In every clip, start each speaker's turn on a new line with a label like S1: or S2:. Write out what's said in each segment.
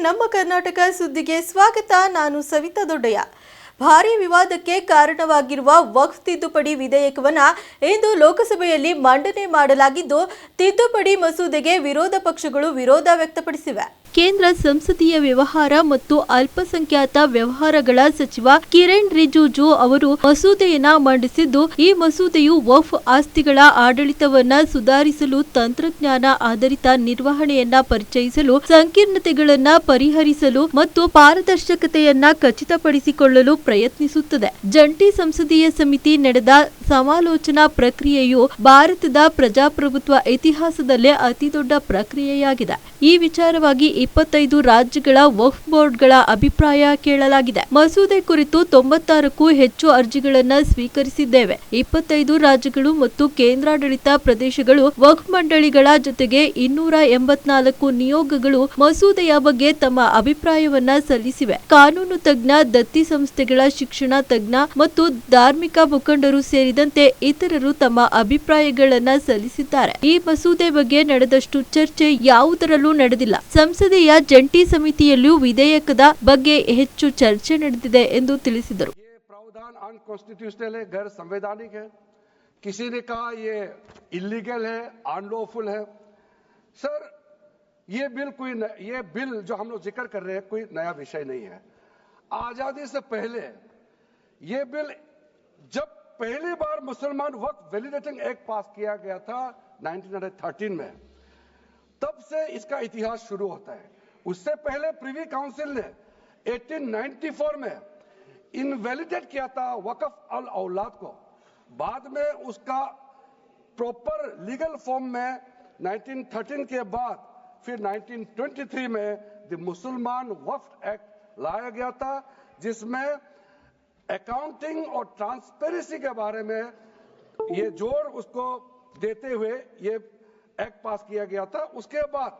S1: ನಮ್ಮ ಕರ್ನಾಟಕ ಸುದ್ದಿಗೆ ಸ್ವಾಗತ. ನಾನು ಸವಿತಾ ದೊಡ್ಡಯ್ಯ. ಭಾರೀ ವಿವಾದಕ್ಕೆ ಕಾರಣವಾಗಿರುವ ವಕ್ಫ್ ತಿದ್ದುಪಡಿ ವಿಧೇಯಕವನ್ನು ಇಂದು ಲೋಕಸಭೆಯಲ್ಲಿ ಮಂಡನೆ ಮಾಡಲಾಗಿದ್ದು, ತಿದ್ದುಪಡಿ ಮಸೂದೆಗೆ ವಿರೋಧ ಪಕ್ಷಗಳು ವಿರೋಧ ವ್ಯಕ್ತಪಡಿಸಿವೆ. ಕೇಂದ್ರ ಸಂಸದೀಯ ವ್ಯವಹಾರ ಮತ್ತು ಅಲ್ಪಸಂಖ್ಯಾತ ವ್ಯವಹಾರಗಳ ಸಚಿವ ಕಿರಣ್ ರಿಜಿಜು ಅವರು ಮಸೂದೆಯನ್ನ ಮಂಡಿಸಿದ್ದು, ಈ ಮಸೂದೆಯು ವಫ್ ಆಸ್ತಿಗಳ ಆಡಳಿತವನ್ನ ಸುಧಾರಿಸಲು, ತಂತ್ರಜ್ಞಾನ ಆಧಾರಿತ ನಿರ್ವಹಣೆಯನ್ನ ಪರಿಚಯಿಸಲು, ಸಂಕೀರ್ಣತೆಗಳನ್ನ ಪರಿಹರಿಸಲು ಮತ್ತು ಪಾರದರ್ಶಕತೆಯನ್ನ ಖಚಿತಪಡಿಸಿಕೊಳ್ಳಲು ಪ್ರಯತ್ನಿಸುತ್ತದೆ. ಜಂಟಿ ಸಂಸದೀಯ ಸಮಿತಿ ನಡೆದ ಸಮಾಲೋಚನಾ ಪ್ರಕ್ರಿಯೆಯು ಭಾರತದ ಪ್ರಜಾಪ್ರಭುತ್ವ ಇತಿಹಾಸದಲ್ಲೇ ಅತಿದೊಡ್ಡ ಪ್ರಕ್ರಿಯೆಯಾಗಿದೆ. ಈ ವಿಚಾರವಾಗಿ ಇಪ್ಪತ್ತೈದು ರಾಜ್ಯಗಳ ವಕ್ ಬೋರ್ಡ್ಗಳ ಅಭಿಪ್ರಾಯ ಕೇಳಲಾಗಿದೆ. ಮಸೂದೆ ಕುರಿತು ತೊಂಬತ್ತಾರಕ್ಕೂ ಹೆಚ್ಚು ಅರ್ಜಿಗಳನ್ನು ಸ್ವೀಕರಿಸಿದ್ದೇವೆ. ಇಪ್ಪತ್ತೈದು ರಾಜ್ಯಗಳು ಮತ್ತು ಕೇಂದ್ರಾಡಳಿತ ಪ್ರದೇಶಗಳು ವಕ್ ಮಂಡಳಿಗಳ ಜೊತೆಗೆ ಇನ್ನೂರ ಎಂಬತ್ನಾಲ್ಕು ನಿಯೋಗಗಳು ಮಸೂದೆಯ ಬಗ್ಗೆ ತಮ್ಮ ಅಭಿಪ್ರಾಯವನ್ನ ಸಲ್ಲಿಸಿವೆ. ಕಾನೂನು ತಜ್ಞ, ದತ್ತಿ ಸಂಸ್ಥೆಗಳ ಶಿಕ್ಷಣ ತಜ್ಞ ಮತ್ತು ಧಾರ್ಮಿಕ ಮುಖಂಡರು ಸೇರಿದಂತೆ ಇತರರು ತಮ್ಮ ಅಭಿಪ್ರಾಯಗಳನ್ನ ಸಲ್ಲಿಸಿದ್ದಾರೆ. ಈ ಮಸೂದೆ ಬಗ್ಗೆ ನಡೆದಷ್ಟು ಚರ್ಚೆ ಯಾವುದರಲ್ಲೂ ನಡೆದಿಲ್ಲ. ಸಂಸದೀಯ ಜಂಟಿ ಸಮಿತಿಯಲ್ಲೂ ವಿಧೇಯಕದ ಬಗ್ಗೆ ಹೆಚ್ಚು ಚರ್ಚೆ ನಡೆದಿದೆ ಎಂದು ತಿಳಿಸಿದರು
S2: ये प्रावधान अनकॉन्स्टिट्यूशनल है गैर संवैधानिक है किसी ने कहा ये इलीगल है अनलॉफुल है सर ये बिल कोई न, ये बिल जो हम लोग जिक्र कर रहे हैं कोई नया विषय नहीं है आजादी से पहले ये बिल जब पहली बार मुसलमान वक्त वैलिडेटिंग एक्ट पास किया गया था 1913 में तब से इसका इतिहास शुरू होता है। उससे पहले प्रीवी काउंसिल ने 1894 में इनवैलिडेट किया था वकफ अल औलाद को। बाद में उसका प्रॉपर लीगल फॉर्म में 1913 के बाद फिर 1923 में द मुसलमान वक्फ एक्ट लाया गया था, जिसमें अकाउंटिंग और ट्रांसपेरेंसी के बारे में ये ज़ोर उसको देते हुए ये एक्ट पास किया गया था उसके बाद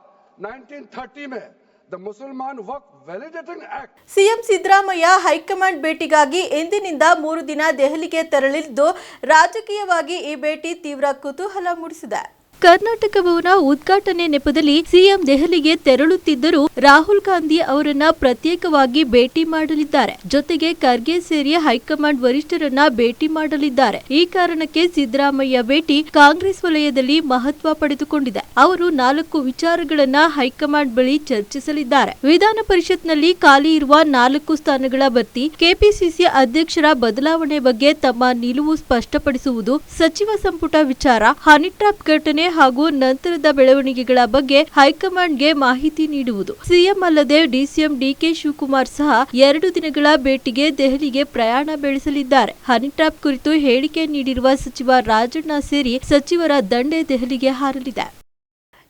S2: 1930 में the Mussalman Wakf validating act
S1: CM Siddaramaiah high command ಭೇಟಿಗಾಗಿ ಇಂದಿನಿಂದ ಮೂರು ದಿನ ದೆಹಲಿಗೆ ತೆರಳಿದ್ದು ರಾಜಕೀಯವಾಗಿ ಈ ಭೇಟಿ ತೀವ್ರ ಕುತೂಹಲ ಮೂಡಿಸಿದೆ ಕರ್ನಾಟಕ ಭವನ ಉದ್ಘಾಟನೆ ನೆಪದಲ್ಲಿ ಸಿಎಂ ದೆಹಲಿಗೆ ತೆರಳುತ್ತಿದ್ದರೂ ರಾಹುಲ್ ಗಾಂಧಿ ಅವರನ್ನ ಪ್ರತ್ಯೇಕವಾಗಿ ಭೇಟಿ ಮಾಡಲಿದ್ದಾರೆ. ಜೊತೆಗೆ ಖರ್ಗೆ ಸೇರಿ ಹೈಕಮಾಂಡ್ ವರಿಷ್ಠರನ್ನ ಭೇಟಿ ಮಾಡಲಿದ್ದಾರೆ. ಈ ಕಾರಣಕ್ಕೆ ಸಿದ್ದರಾಮಯ್ಯ ಭೇಟಿ ಕಾಂಗ್ರೆಸ್ ವಲಯದಲ್ಲಿ ಮಹತ್ವ ಪಡೆದುಕೊಂಡಿದೆ. ಅವರು ನಾಲ್ಕು ವಿಚಾರಗಳನ್ನ ಹೈಕಮಾಂಡ್ ಬಳಿ ಚರ್ಚಿಸಲಿದ್ದಾರೆ. ವಿಧಾನ ಪರಿಷತ್ನಲ್ಲಿ ಖಾಲಿ ಇರುವ ನಾಲ್ಕು ಸ್ಥಾನಗಳ ಭರ್ತಿ ಕೆಪಿಸಿಸಿ ಅಧ್ಯಕ್ಷರ ಬದಲಾವಣೆ ಬಗ್ಗೆ ತಮ್ಮ ನಿಲುವು ಸ್ಪಷ್ಟಪಡಿಸುವುದು ಸಚಿವ ಸಂಪುಟ ವಿಚಾರ. ಹನಿಟ್ರಾಪ್ ಘಟನೆ ಹಾಗೂ ನಂತರದ ಬೆಳವಣಿಗೆಗಳ ಬಗ್ಗೆ ಹೈಕಮಾಂಡ್ಗೆ ಮಾಹಿತಿ ನೀಡುವುದು. ಸಿಎಂ ಅಲ್ಲದೆ ಡಿಸಿಎಂ ಡಿಕೆ ಶಿವಕುಮಾರ್ ಸಹ ಎರಡು ದಿನಗಳ ಭೇಟಿಗೆ ದೆಹಲಿಗೆ ಪ್ರಯಾಣ ಬೆಳೆಸಲಿದ್ದಾರೆ. ಹನಿ ಟ್ರಾಪ್ ಕುರಿತು ಹೇಳಿಕೆ ನೀಡಿರುವ ಸಚಿವ ರಾಜಣ್ಣ ಸೇರಿ ಸಚಿವರ ದಂಡೆ ದೆಹಲಿಗೆ ಹಾರಲಿದೆ.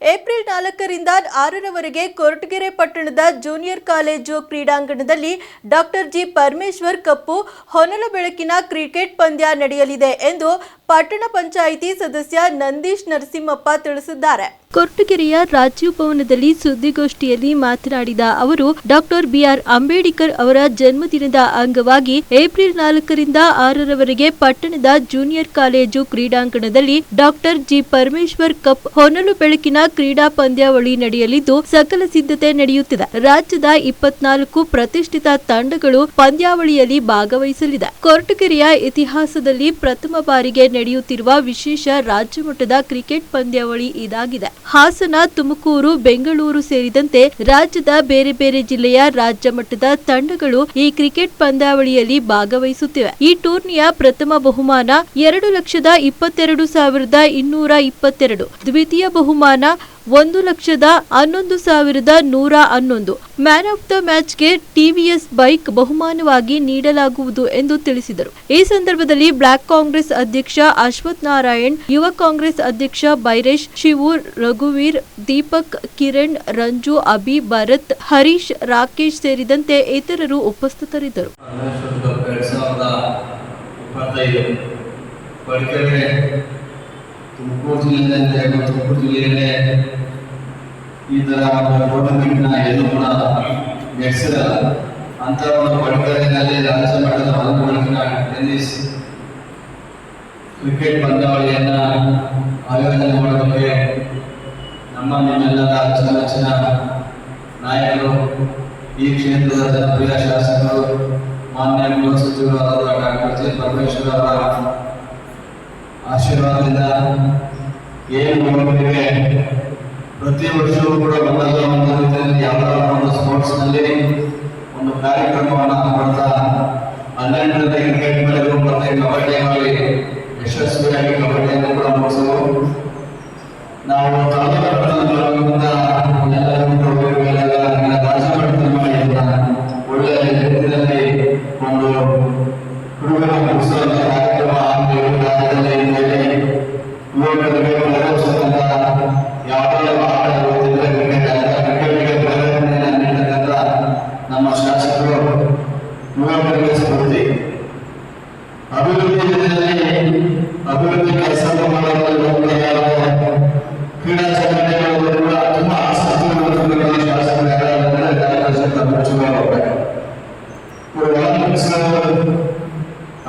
S1: ಏಪ್ರಿಲ್ ನಾಲ್ಕರಿಂದ ಆರರವರೆಗೆ ಕೊರಟಗೆರೆ ಪಟ್ಟಣದ ಜೂನಿಯರ್ ಕಾಲೇಜು ಕ್ರೀಡಾಂಗಣದಲ್ಲಿ ಡಾಕ್ಟರ್ ಜಿ ಪರಮೇಶ್ವರ್ ಕಪ್ಪು ಹೊನಲ ಬೆಳಕಿನ ಕ್ರಿಕೆಟ್ ಪಂದ್ಯ ನಡೆಯಲಿದೆ ಎಂದು ಪಟ್ಟಣ ಪಂಚಾಯಿತಿ ಸದಸ್ಯ ನಂದೀಶ್ ನರಸಿಂಹಪ್ಪ ತಿಳಿಸಿದ್ದಾರೆ. ಕೊರಟಗೆರೆಯ ರಾಜೀವ್ ಭವನದಲ್ಲಿ ಸುದ್ದಿಗೋಷ್ಠಿಯಲ್ಲಿ ಮಾತನಾಡಿದ ಅವರು, ಡಾಕ್ಟರ್ ಬಿಆರ್ ಅಂಬೇಡ್ಕರ್ ಅವರ ಜನ್ಮದಿನದ ಅಂಗವಾಗಿ ಏಪ್ರಿಲ್ ನಾಲ್ಕರಿಂದ ಆರರವರೆಗೆ ಪಟ್ಟಣದ ಜೂನಿಯರ್ ಕಾಲೇಜು ಕ್ರೀಡಾಂಗಣದಲ್ಲಿ ಡಾಕ್ಟರ್ ಜಿ ಪರಮೇಶ್ವರ್ ಕಪ್ ಹೊನಲು ಬೆಳಕಿನ ಕ್ರೀಡಾ ಪಂದ್ಯಾವಳಿ ನಡೆಯಲಿದ್ದು, ಸಕಲ ಸಿದ್ಧತೆ ನಡೆಯುತ್ತಿದೆ. ರಾಜ್ಯದ ಇಪ್ಪತ್ನಾಲ್ಕು ಪ್ರತಿಷ್ಠಿತ ತಂಡಗಳು ಪಂದ್ಯಾವಳಿಯಲ್ಲಿ ಭಾಗವಹಿಸಲಿದೆ. ಕೊರಟಗೆರೆಯ ಇತಿಹಾಸದಲ್ಲಿ ಪ್ರಥಮ ಬಾರಿಗೆ ನಡೆಯುತ್ತಿರುವ ವಿಶೇಷ ರಾಜ್ಯ ಮಟ್ಟದ ಕ್ರಿಕೆಟ್ ಪಂದ್ಯಾವಳಿ ಇದಾಗಿದೆ. ಹಾಸನ, ತುಮಕೂರು, ಬೆಂಗಳೂರು ಸೇರಿದಂತೆ ರಾಜ್ಯದ ಬೇರೆ ಬೇರೆ ಜಿಲ್ಲೆಯ ರಾಜ್ಯ ಮಟ್ಟದ ತಂಡಗಳು ಈ ಕ್ರಿಕೆಟ್ ಪಂದ್ಯಾವಳಿಯಲ್ಲಿ ಭಾಗವಹಿಸುತ್ತಿವೆ. ಈ ಟೂರ್ನಿಯ ಪ್ರಥಮ ಬಹುಮಾನ ಎರಡು ಲಕ್ಷದ ಇಪ್ಪತ್ತೆರಡು ಸಾವಿರದ ಇನ್ನೂರ ಇಪ್ಪತ್ತೆರಡು. ದ್ವಿತೀಯ ಬಹುಮಾನ ಒಂದು ಲಕ್ಷದ ಹನ್ನೊಂದು ಸಾವಿರದ ನೂರ ಹನ್ನೊಂದು. ಮ್ಯಾನ್ ಆಫ್ ದ ಮ್ಯಾಚ್ಗೆ ಟಿವಿಎಸ್ ಬೈಕ್ ಬಹುಮಾನವಾಗಿ ನೀಡಲಾಗುವುದು ಎಂದು ತಿಳಿಸಿದರು. ಈ ಸಂದರ್ಭದಲ್ಲಿ ಬ್ಲಾಕ್ ಕಾಂಗ್ರೆಸ್ ಅಧ್ಯಕ್ಷ ಅಶ್ವಥ್ ನಾರಾಯಣ್, ಯುವ ಕಾಂಗ್ರೆಸ್ ಅಧ್ಯಕ್ಷ ಬೈರೇಶ್, ಶಿವು, ರಘುವೀರ್, ದೀಪಕ್, ಕಿರಣ್, ರಂಜು, ಅಭಿ, ಭರತ್, ಹರೀಶ್, ರಾಕೇಶ್ ಸೇರಿದಂತೆ ಇತರರು ಉಪಸ್ಥಿತರಿದ್ದರು.
S3: ಪರಮೇಶ್ವರ ಕಪ್ ಎರಡು ಸಾವಿರದ ಇಪ್ಪತ್ತೈದು ಕೊರಟಗೆರೆ ತುಮಕೂರು ಜಿಲ್ಲೆಯಲ್ಲೇ ಹಾಗೂ ತುಮಕೂರು ಜಿಲ್ಲೆಯಲ್ಲೇ ಈ ಥರ ಒಂದು ಟೂರ್ನಮೆಂಟ್ನ ಎಲ್ಲೂ ಕೂಡ ನಡೆಸಿರಲ್ಲ ಅಂತ ಒಂದು ಕೊರಟಗೆರೆಯಲ್ಲಿ ರಾಜ್ಯ ಮಟ್ಟದ ಒಂದು ಬೆಳಕಿನ ಟೆನ್ನಿಸ್ ಕ್ರಿಕೆಟ್ ಪಂದ್ಯಾವಳಿಯನ್ನ ಆಯೋಜನೆ ಮಾಡೋದಕ್ಕೆ ನಮ್ಮ ನಿಮ್ಮೆಲ್ಲರ ಅಚ್ಚುಮೆಚ್ಚಿನ ನಾಯಕರು ಈ ಕ್ಷೇತ್ರದ ಜನಪ್ರಿಯ ಶಾಸಕರು ಮಾನ್ಯ ಗೃಹ ಸಚಿವರಾದ ಡಾಕ್ಟರ್ ಜಿ ಪರಮೇಶ್ವರ್ ಅವರ ಮಕ್ಕಳಿಗೆ ಪ್ರತಿ ವರ್ಷವೂ ಕೂಡ ಒಂದಲ್ಲ ಒಂದು ರೀತಿಯಲ್ಲಿ ಯಾವುದಾದ್ರೂ ಒಂದು ಸ್ಪೋರ್ಟ್ಸ್ನಲ್ಲಿ ಒಂದು ಕಾರ್ಯಕ್ರಮವನ್ನು ಮಾಡ್ತಾ ಹನ್ನೆರಡರಿಂದ ಕ್ರಿಕೆಟ್ ಮೇಲೆಗೂ ಮತ್ತೆ ಕಬಡ್ಡಿಯಲ್ಲಿ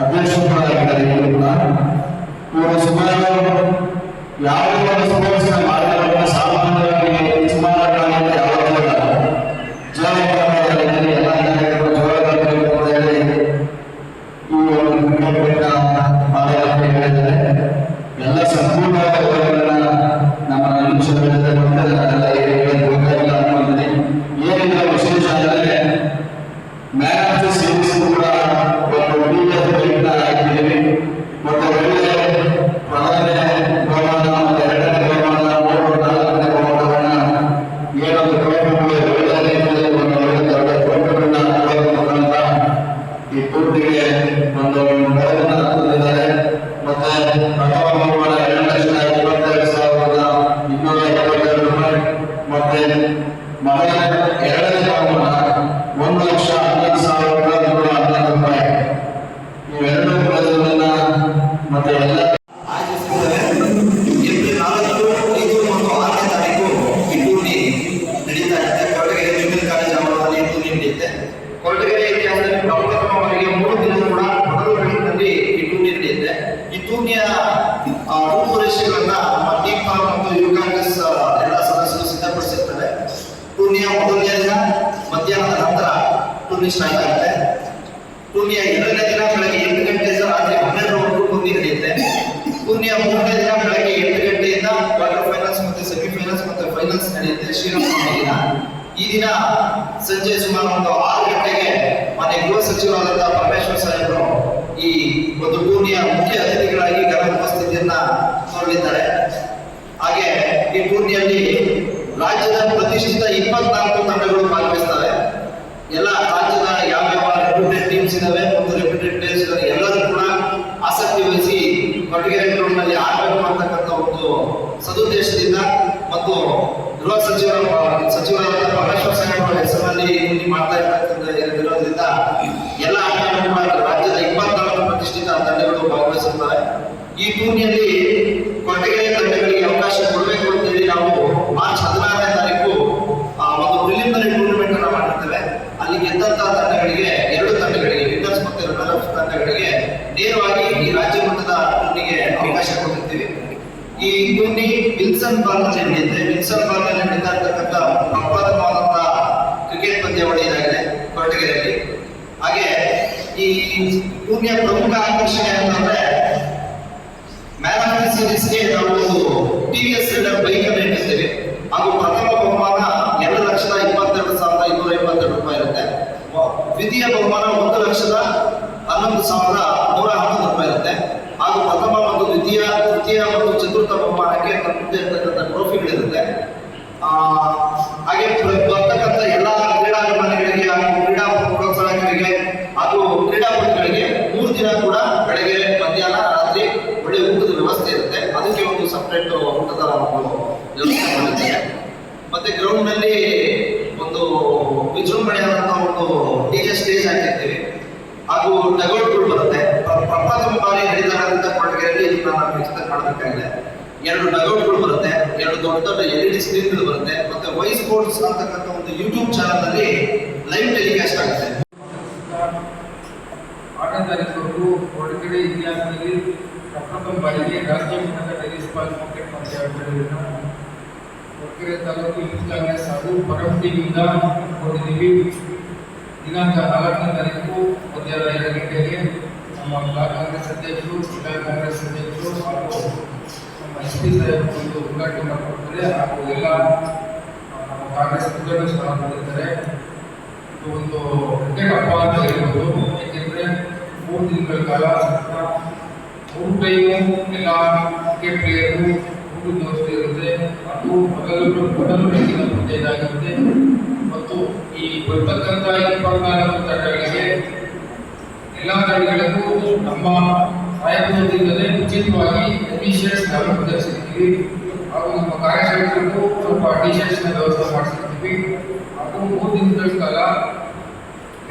S3: ಅಧ್ಯಕ್ಷರು ಕೂಡ. ಆಗಿದ್ದಾರೆ ಇವರು ಕೂಡ ಇವರು ಸುಮಾರು ಯಾವುದೇ ಒಂದು ಸ್ಪೋರ್ಟ್ಸ್ ಮಾಡಿರೋದನ್ನ ಸಾಮಾನ್ಯವಾಗಿ ಸುಮಾರು ಕಾಲದಿಂದ ಯಾವಾಗಲೂ ಇಲ್ಲ. ಜವಾಬ್ದಾರಿಯಲ್ಲಿ ಎಲ್ಲ ಕಾರ್ಯಕ್ರಮ ಜವಾಬ್ದಾರಿ ಅಂತ ಹೇಳಿ ಈ ಒಂದು ಕ್ರಿಕೆಟ್ ಮಾಡಲು ಹೇಳಿದರೆ ಎಲ್ಲ ಸಂಪೂರ್ಣವಾದ ವಿವರಗಳನ್ನ ನಮ್ಮ ನಿಮಿಷಗಳಲ್ಲಿ ಕೊಡ್ತಾರೆ ಅದೆಲ್ಲ ಹೇಳೋದು ಬೇಕಾಗಿಲ್ಲ ಅನ್ಕೊಂತೀನಿ ಏನಿಲ್ಲ ವಿಶೇಷ ಅಂದರೆ ಮ್ಯಾನ್ ಆಫ್ ದಿ ಸೀರೀಸ್ ಕೂಡ ಒಂದು ಡಿಎಫ್ ಬೈಕ್ನ ಹಾಕಿದ್ದೀವಿ ಮತ್ತು ಒಳ್ಳೆ ಮೊದಲನೇ ಬಹುಮಾನ ಮತ್ತು ಎರಡನೇ ಬಹುಮಾನ ಮೂರು ನಾಲ್ಕನೇ ಬಹುಮಾನವನ್ನ ಏನೊಂದು ಟ್ರೋಫಿಗಳು ಒಳ್ಳೆ ರೀತಿಯಲ್ಲಿ ಒಂದು ಒಳ್ಳೆ ದೊಡ್ಡ ಟ್ರೋಫಿಗಳನ್ನ ಕೊಡೋದ್ರ ಮುಖಾಂತರ ಈ ಟೂರ್ನಿಗೆ ಒಂದು ಮೆಡಲನ್ನ ತಂದಿದ್ದಾರೆ ಮತ್ತೆ ಪ್ರಥಮ ಬಹುಮಾನ ಎರಡು ಲಕ್ಷದ ಇಪ್ಪತ್ತೆರಡು ಸಾವಿರದ ಇನ್ನೂರ ಎಪ್ಪತ್ತೆರಡು ರೂಪಾಯಿ ಮತ್ತೆ ಮೊದಲ ಎರಡನೇ ಬಹುಮಾನ ಒಂದು ಲಕ್ಷ ಹನ್ನೊಂದು ಸಾವಿರದ ನೂರ ಹನ್ನೊಂದು ರೂಪಾಯಿ ಇವೆರಡು ಪ್ರಜೆಗಳನ್ನ ಮತ್ತೆ ಎಲ್ಲ
S4: ಆಚರಿಸಿದ್ದಾರೆ ಏಪ್ರಿಲ್ ನಾಲ್ಕು ಐದು ಮತ್ತು ಆರನೇ ತಾರೀಕು ಈ ಟೂರ್ನಿ ನಡೀತಾ ಇದೆ ಕೊರಟಗೆರೆ ಜೂನಿಯರ್ ಕಾಲೇಜ್ ಆವರಣದಲ್ಲಿ ಈ ಟೂರ್ನಿ ನಡೆಯುತ್ತೆ ಕೊರಟಗೆರೆ ಇತಿಹಾಸದಲ್ಲಿ ಪ್ರಪ್ರಥಮವಾಗಿ ಮೂರು ದಿನ ಕೂಡ ಮೊದಲು ಬೆಳಕಿನಲ್ಲಿ ಈ ಟೂರ್ನಿ ನಡೆಯುತ್ತೆ ಈ ಟೂರ್ನಿಯ ಆ, ರೂಪುರೇಷೆಗಳನ್ನ ನಮ್ಮ ಟೀಮ್ ಮತ್ತು ಯುವ ಕಾಂಗ್ರೆಸ್ ಆ, ಎಲ್ಲ ಸದಸ್ಯರು ಸಿದ್ಧಪಡಿಸಿರ್ತಾರೆ ಟೂರ್ನಿಯ ಮೊದಲನೇ ದಿನ ಮಧ್ಯಾಹ್ನದ ನಂತರ ಟೂರ್ನಿ ಸ್ಟಾರ್ಟ್ ಆಗುತ್ತೆ ಎರಡನೇ ದಿನ ಬೆಳಗ್ಗೆ ಎಂಟು ಗಂಟೆಯಿಂದ ರಾತ್ರಿ ಹನ್ನೆರಡರವರೆಗೂ ಪುಣ್ಯ ನಡೆಯುತ್ತೆ. ಪುಣ್ಯ ಮೂರನೇ ದಿನ ಬೆಳಗ್ಗೆ ಎಂಟು ಗಂಟೆಯಿಂದ ಕ್ವಾರ್ಟರ್ ಫೈನಲ್ಸ್ ಮತ್ತೆ ಸೆಮಿಫೈನಲ್ಸ್ ಮತ್ತೆ ಫೈನಲ್ಸ್ ನಡೆಯುತ್ತೆ ಶ್ರೀರಾಮ ದಿನ. ಈ ದಿನ ಸಂಜೆ ಸುಮಾರು ಒಂದು ಆರು ಗಂಟೆಗೆ ಮಾನ್ಯ ಗೃಹ ಸಚಿವರಾದಂತಹ ಪರಮೇಶ್ವರ್ ಸಾಹೇಬರು ಈ ಒಂದು ಪೂರ್ಣಿಯ ಮುಖ್ಯ ಅತಿಥಿಗಳಾಗಿ ಗರ ಉಪಸ್ಥಿತಿಯನ್ನ ತೋರಲಿದ್ದಾರೆ. ಹಾಗೆ ಈ ಟೂರ್ನಿಯಲ್ಲಿ ರಾಜ್ಯದ ಪ್ರತಿಷ್ಠಿತ ಇಪ್ಪತ್ನಾಲ್ಕು ತಂಡಗಳು ಭಾಗವಹಿಸ್ತವೆ. ಎಲ್ಲ ರಾಜ್ಯದ ಯಾವ ಯಾವ ರೆಪ್ಯೂಟೆಡ್ ಟೀಮ್ಸ್ ಇದಾವೆ ಮತ್ತು ರೆಪ್ಯೂಟೆಡ್ ಪ್ಲೇಯರ್ಸ್ ಇದಾವೆ ಎಲ್ಲರೂ ಕೂಡ ಆಸಕ್ತಿ ವಹಿಸಿ ಕೊಡಗೆರೆ ಗ್ರೌಂಡ್ನಲ್ಲಿ ಆಡಬೇಕು ಅಂತಕ್ಕಂಥ ಒಂದು ಸದುದ್ದೇಶದಿಂದ ಮತ್ತು ಗೃಹ ಸಚಿವರ ಸಚಿವರಾದ ಪರಮೇಶ್ವರ ಸಾಹೇಬ್ ಅವರ ಹೆಸರಿನಲ್ಲಿ ಈ ಟೂರ್ನಿ ಮಾಡ್ತಾ ಇರ್ತಕ್ಕಂಥ ಇರೋದ್ರಿಂದ ಎಲ್ಲ ಆಟಗಳು ಕೂಡ ರಾಜ್ಯದ ಇಪ್ಪತ್ನಾಲ್ಕು ಪ್ರತಿಷ್ಠಿತ ತಂಡಗಳು ಭಾಗವಹಿಸುತ್ತವೆ ಈ ಟೂರ್ನಿಯಲ್ಲಿ ಕೊರಟಗೆರೆ ತಂಡಗಳಿಗೆ ಅವಕಾಶ ಕೊಡಬೇಕು ಅಂತೇಳಿ ನಾವು ಮಾರ್ಚ್ ಹದಿನಾರನೇ ತಾರೀಕು ಆ, ಒಂದು ಪ್ರಿಲಿಮಿನರಿ ಟೂರ್ನಮೆಂಟ್ ಅನ್ನ ಮಾಡಿರ್ತೇವೆ ಗೆದ್ದಂತಹ ತಂಡಗಳಿಗೆ ಎರಡು ತಂಡಗಳಿಗೆ ವಿನ್ನರ್ಸ್ ಮತ್ತು ತಂಡಗಳಿಗೆ ನೇರವಾಗಿ ಈ ರಾಜ್ಯ ಮಟ್ಟದ ಟೂರ್ನಿಗೆ ಅವಕಾಶ ಕೊಟ್ಟಿರ್ತೀವಿ. ಈ ಟೂರ್ನಿ ವಿಲ್ಸನ್ ಬಾಲ್ನಲ್ಲಿ ನಡೆಯುತ್ತೆ ವಿಲ್ಸನ್ ಬಾಲ್ನಲ್ಲಿ ನಡೀತಾ ಇರ್ತಕ್ಕಂಥ ಪ್ರಪ್ರಥಮವಾದಂತಹ ಕ್ರಿಕೆಟ್ ಪಂದ್ಯಾವಳಿ ಇದಾಗಿದೆ ಕೊರಟಗೆರೆಯಲ್ಲಿ. ಹಾಗೆ ಈ ಟೂರ್ನಿಯ ಪ್ರಮುಖ ಆಕರ್ಷಣೆ ಅಂತಂದ್ರೆ ಮ್ಯಾರಥಾನ್ ಸೀರೀಸ್ಗೆ ನಾವು ಟಿವಿಎಸ್ ಬೈಕ್ ಅನ್ನು ಇಟ್ಟಿದ್ದೇವೆ ಹಾಗೂ ಪ್ರಥಮ ಬಹುಮಾನ ಎರಡು ಲಕ್ಷದ ಇಪ್ಪತ್ತೆರಡು ಸಾವಿರದ ಇನ್ನೂರ ಇಪ್ಪತ್ತೆರಡು ರೂಪಾಯಿ ಇರುತ್ತೆ ವ- ದ್ವಿತೀಯ ಬಹುಮಾನ ಒಂದು ಲಕ್ಷದ ಹನ್ನೊಂದು ಸಾವಿರದ ನೂರ ಹನ್ನೊಂದು ರೂಪಾಯಿ ಇರುತ್ತೆ ಹಾಗೂ ಪ್ರಥಮ ಮತ್ತು ದ್ವಿತೀಯ, ತೃತೀಯ ಮತ್ತು ಚತುರ್ಥ ಬಹುಮಾನಕ್ಕೆ ಮುಂದೆ ಇರ್ತಕ್ಕಂಥ ಟ್ರೋಫಿಗಳಿರುತ್ತೆ. ಹಾಗೆ ಬರ್ತಕ್ಕಂಥ ಎಲ್ಲ ಕ್ರೀಡಾಭಿಮಾನಿಗಳಿಗೆ ಹಾಗೂ ಕ್ರೀಡಾ ಪ್ರೋತ್ಸಾಹಕರಿಗೆ ಹಾಗೂ ಕ್ರೀಡಾಪಟುಗಳಿಗೆ ಮೂರು ದಿನ ಕೂಡ ಬೆಳಗ್ಗೆ, ಮಧ್ಯಾಹ್ನ, ರಾತ್ರಿ ಒಳ್ಳೆ ಊಟದ ವ್ಯವಸ್ಥೆ ಇರುತ್ತೆ. ಅದಕ್ಕೆ ಒಂದು ಸಪ್ರೇಟ್ ಊಟದ ಒಂದು ವ್ಯವಸ್ಥೆ ಮಾಡಿದ್ದಾರೆ. ಮತ್ತೆ ಗ್ರೌಂಡ್ನಲ್ಲಿ ಒಂದು ವಿಜೃಂಭಣೆಯಾದಂತಹ ಹಾಗೂ ಡಗೌಟ್ಗಳು ಬರುತ್ತೆ. ಪ್ರ- ಪ್ರಪ್ರಥಮ ಬಾರಿ ನಡೀತಾರಂತ ಕೊರಟಗೆರೆಯಲ್ಲಿ ಇದನ್ನ ನಾವು ಚಿತ್ರ ಮಾಡಬೇಕಾಗಿದೆ. ಎರಡು ಡಗೌಟ್ಗಳು ಬರುತ್ತೆ, ಎರಡು ದೊಡ್ಡ ದೊಡ್ಡ ಎಲ್ ಇ ಡಿ ಸ್ಕ್ರೀನ್ಗಳು ಬರುತ್ತೆ, ಮತ್ತೆ ವೈಸ್ ಸ್ಪೋರ್ಟ್ಸ್ ಅಂತಕ್ಕಂಥ ಒಂದು ಯೂಟ್ಯೂಬ್ ಚಾನಲ್ನಲ್ಲಿ ಲೈವ್ ಟೆಲಿಕಾಸ್ಟ್ ಆಗುತ್ತೆ.
S5: ತಾರೀಕು ಕೊಡಗಡೆ ಇತಿಹಾಸದಲ್ಲಿ ಪ್ರಪ್ರಥಮ ಬಾರಿಗೆ ರಾಜ್ಯ ಮಟ್ಟದ ಟೆನಿಸ್ ಬಾಲ್ ಕ್ರಿಕೆಟ್ ಪಂದ್ಯಾವಳಿಗಳನ್ನು ಕೊಡಗೆರೆ ತಾಲೂಕು ಯೂತ್ ಕಾಂಗ್ರೆಸ್ ಹಾಗೂ ಪರವತಿಯಿಂದ ಹೊಡೆದಿದ್ದೀವಿ ದಿನಾಂಕ ನಾಲ್ಕನೇ ತಾರೀಕು ಮಧ್ಯಾಹ್ನ ಎರಡು ಗಂಟೆಗೆ ನಮ್ಮ ಬ್ಲಾಕ್ ಕಾಂಗ್ರೆಸ್ ಅಧ್ಯಕ್ಷರು ಜಿಲ್ಲಾ ಕಾಂಗ್ರೆಸ್ ಅಧ್ಯಕ್ಷರು ಹಾಗೂ ನಮ್ಮ ಎಸ್ ಪಿ ಸಾಹೇಬ್ ಒಂದು ಉದ್ಘಾಟನೆ ಮಾಡಿಕೊಡ್ತಾರೆ ಹಾಗೂ ಎಲ್ಲ ನಮ್ಮ ಕಾಂಗ್ರೆಸ್ ಮುಖಂಡರು ಸಹ ಬಂದಿರ್ತಾರೆ ಇದು ಒಂದು ಕ್ರಿಕೆಟ್ ಹಬ್ಬ ಅಂತ ಹೇಳ್ಬೋದು ಏಕೆಂದರೆ ಮೂರು ದಿನಗಳ ಕಾಲ ಸತತ ಮೂರು ಟೈಮು ಎಲ್ಲ ಕ್ರಿಕೆಟ್ ಪ್ಲೇಯರು ಊಟದ ವ್ಯವಸ್ಥೆ ಇರುತ್ತೆ ಅದು ಮೊದಲು ಮೊದಲು ಬೆಳಗಿನ ಪೂಜೆ ಇದಾಗಿರುತ್ತೆ ಮತ್ತು ಈ ಬರ್ತಕ್ಕಂತಹ ಇಪ್ಪತ್ನಾಲ್ಕು ತಂಡಗಳಿಗೆ ಎಲ್ಲ ತಂಡಗಳಿಗೂ ನಮ್ಮ ಪ್ರಯತ್ನದಿಂದಲೇ ಉಚಿತವಾಗಿ ಟಿ ನಾವು ವಿತರಿಸಿರ್ತೀವಿ ಹಾಗೂ ನಮ್ಮ ಕಾರ್ಯಕರ್ತರಿಗೂ ಸ್ವಲ್ಪ ಟಿ ಶರ್ಟ್ಸ್ನ ವ್ಯವಸ್ಥೆ ಮಾಡಿಸಿದ್ದೀವಿ. ಹಾಗೂ ಮೂರು ದಿನಗಳ ಕಾಲ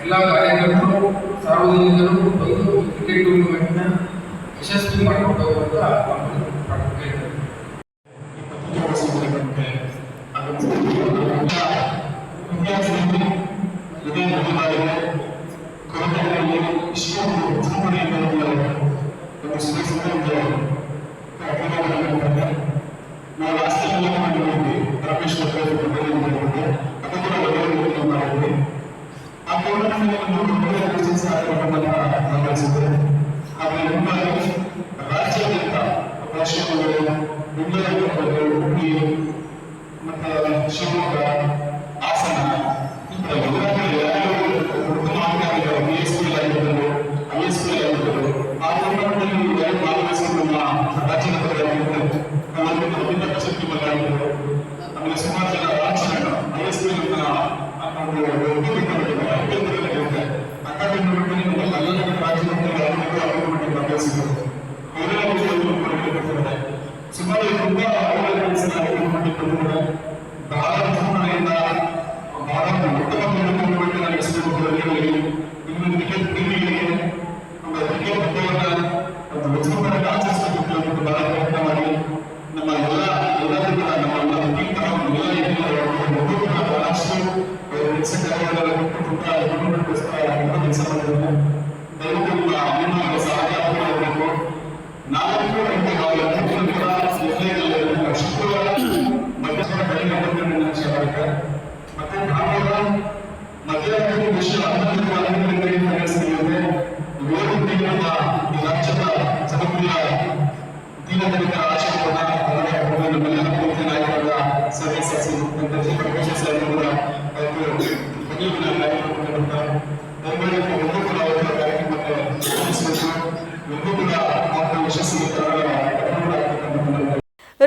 S5: ಎಲ್ಲ ಕಾರ್ಯಕರ್ತರು ಸಾರ್ವಜನಿಕರು ಬಂದು ಕ್ರಿಕೆಟ್ ಟೂರ್ನಮೆಂಟ್ನ ಯಶಸ್ವಿ ಮಾಡಿಕೊಂಡು ಹೋಗುವಂತ
S6: ಬೆಂಗಳೂರು ಹುಬ್ಬಳ್ಳಿ ಮತ್ತೆ ಶಿವಮೊಗ್ಗ సుమారు ఎక్కువగా ఆరోగ్య సమస్యలు కూడా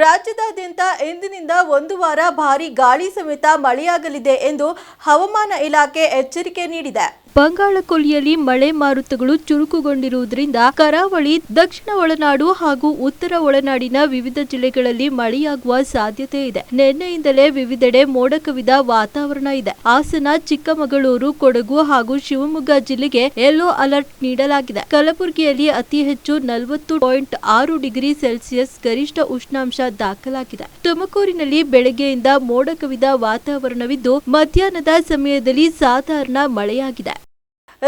S1: ರಾಜ್ಯದಾದ್ಯಂತ ಇಂದಿನಿಂದ ಒಂದು ವಾರ ಭಾರೀ ಗಾಳಿ ಸಮೇತ ಮಳೆಯಾಗಲಿದೆ ಎಂದು ಹವಾಮಾನ ಇಲಾಖೆ ಎಚ್ಚರಿಕೆ ನೀಡಿದೆ. ಬಂಗಾಳ ಕೊಲ್ಲಿಯಲ್ಲಿ ಮಳೆ ಮಾರುತಗಳು ಚುರುಕುಗೊಂಡಿರುವುದರಿಂದ ಕರಾವಳಿ, ದಕ್ಷಿಣ ಒಳನಾಡು ಹಾಗೂ ಉತ್ತರ ಒಳನಾಡಿನ ವಿವಿಧ ಜಿಲ್ಲೆಗಳಲ್ಲಿ ಮಳೆಯಾಗುವ ಸಾಧ್ಯತೆ ಇದೆ. ನಿನ್ನೆಯಿಂದಲೇ ವಿವಿಧೆಡೆ ಮೋಡ ಕವಿದ ವಾತಾವರಣ ಇದೆ. ಹಾಸನ, ಚಿಕ್ಕಮಗಳೂರು, ಕೊಡಗು ಹಾಗೂ ಶಿವಮೊಗ್ಗ ಜಿಲ್ಲೆಗೆ ಯೆಲ್ಲೋ ಅಲರ್ಟ್ ನೀಡಲಾಗಿದೆ. ಕಲಬುರಗಿಯಲ್ಲಿ ಅತಿ ಹೆಚ್ಚು ನಲವತ್ತು ಪಾಯಿಂಟ್ ಆರು ಡಿಗ್ರಿ ಸೆಲ್ಸಿಯಸ್ ಗರಿಷ್ಠ ಉಷ್ಣಾಂಶ ದಾಖಲಾಗಿದೆ. ತುಮಕೂರಿನಲ್ಲಿ ಬೆಳಗ್ಗೆಯಿಂದ ಮೋಡ ಕವಿದ ವಾತಾವರಣವಿದ್ದು, ಮಧ್ಯಾಹ್ನದ ಸಮಯದಲ್ಲಿ ಸಾಧಾರಣ ಮಳೆಯಾಗಿದೆ.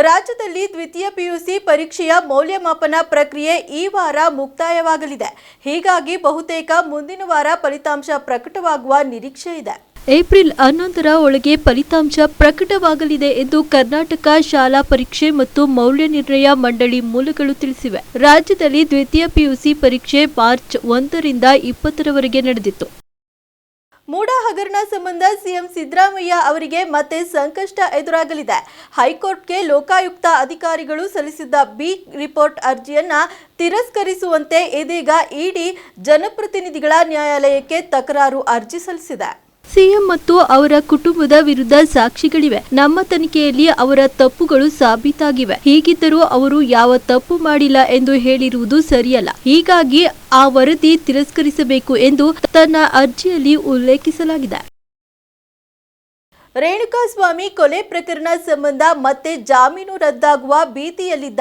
S1: ರಾಜ್ಯದಲ್ಲಿ ದ್ವಿತೀಯ ಪಿಯುಸಿ ಪರೀಕ್ಷೆಯ ಮೌಲ್ಯಮಾಪನ ಪ್ರಕ್ರಿಯೆ ಈ ವಾರ ಮುಕ್ತಾಯವಾಗಲಿದೆ. ಹೀಗಾಗಿ ಬಹುತೇಕ ಮುಂದಿನ ವಾರ ಫಲಿತಾಂಶ ಪ್ರಕಟವಾಗುವ ನಿರೀಕ್ಷೆ ಇದೆ. ಏಪ್ರಿಲ್ ಹನ್ನೊಂದರ ಒಳಗೆ ಫಲಿತಾಂಶ ಪ್ರಕಟವಾಗಲಿದೆ ಎಂದು ಕರ್ನಾಟಕ ಶಾಲಾ ಪರೀಕ್ಷೆ ಮತ್ತು ಮೌಲ್ಯ ನಿರ್ಣಯ ಮಂಡಳಿ ಮೂಲಗಳು ತಿಳಿಸಿವೆ. ರಾಜ್ಯದಲ್ಲಿ ದ್ವಿತೀಯ ಪಿಯುಸಿ ಪರೀಕ್ಷೆ ಮಾರ್ಚ್ ಒಂದರಿಂದ ಇಪ್ಪತ್ತರವರೆಗೆ ನಡೆದಿತ್ತು. ಮೂಡ ಹಗರಣ ಸಂಬಂಧ ಸಿಎಂ ಸಿದ್ದರಾಮಯ್ಯ ಅವರಿಗೆ ಮತ್ತೆ ಸಂಕಷ್ಟ ಎದುರಾಗಲಿದೆ. ಹೈಕೋರ್ಟ್ಗೆ ಲೋಕಾಯುಕ್ತ ಅಧಿಕಾರಿಗಳು ಸಲ್ಲಿಸಿದ್ದ ಬಿ ರಿಪೋರ್ಟ್ ಅರ್ಜಿಯನ್ನ ತಿರಸ್ಕರಿಸುವಂತೆ ಇದೀಗ ಇಡಿ ಜನಪ್ರತಿನಿಧಿಗಳ ನ್ಯಾಯಾಲಯಕ್ಕೆ ತಕರಾರು ಅರ್ಜಿ ಸಲ್ಲಿಸಿದೆ. ಸಿಎಂ ಮತ್ತು ಅವರ ಕುಟುಂಬದ ವಿರುದ್ಧ ಸಾಕ್ಷಿಗಳಿವೆ. ನಮ್ಮ ತನಿಖೆಯಲ್ಲಿ ಅವರ ತಪ್ಪುಗಳು ಸಾಬೀತಾಗಿವೆ. ಹೀಗಿದ್ದರೂ ಅವರು ಯಾವ ತಪ್ಪು ಮಾಡಿಲ್ಲ ಎಂದು ಹೇಳಿರುವುದು ಸರಿಯಲ್ಲ. ಹೀಗಾಗಿ ಆ ವರದಿ ತಿರಸ್ಕರಿಸಬೇಕು ಎಂದು ತನ್ನ ಅರ್ಜಿಯಲ್ಲಿ ಉಲ್ಲೇಖಿಸಲಾಗಿದೆ. ರೇಣುಕಾಸ್ವಾಮಿ ಕೊಲೆ ಪ್ರಕರಣ ಸಂಬಂಧ ಮತ್ತೆ ಜಾಮೀನು ರದ್ದಾಗುವ ಭೀತಿಯಲ್ಲಿದ್ದ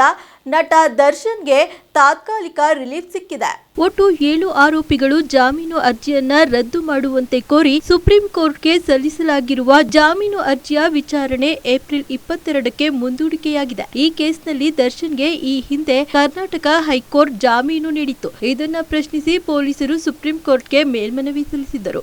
S1: ನಟ ದರ್ಶನ್ಗೆ ತಾತ್ಕಾಲಿಕ ರಿಲೀಫ್ ಸಿಕ್ಕಿದೆ. ಒಟ್ಟು ಏಳು ಆರೋಪಿಗಳು ಜಾಮೀನು ಅರ್ಜಿಯನ್ನ ರದ್ದು ಮಾಡುವಂತೆ ಕೋರಿ ಸುಪ್ರೀಂ ಕೋರ್ಟ್ಗೆ ಸಲ್ಲಿಸಲಾಗಿರುವ ಜಾಮೀನು ಅರ್ಜಿಯ ವಿಚಾರಣೆ ಏಪ್ರಿಲ್ ಇಪ್ಪತ್ತೆರಡಕ್ಕೆ ಮುಂದೂಡಿಕೆಯಾಗಿದೆ. ಈ ಕೇಸ್ನಲ್ಲಿ ದರ್ಶನ್ಗೆ ಈ ಹಿಂದೆ ಕರ್ನಾಟಕ ಹೈಕೋರ್ಟ್ ಜಾಮೀನು ನೀಡಿತ್ತು. ಇದನ್ನ ಪ್ರಶ್ನಿಸಿ ಪೊಲೀಸರು ಸುಪ್ರೀಂ ಕೋರ್ಟ್ಗೆ ಮೇಲ್ಮನವಿ ಸಲ್ಲಿಸಿದ್ದರು.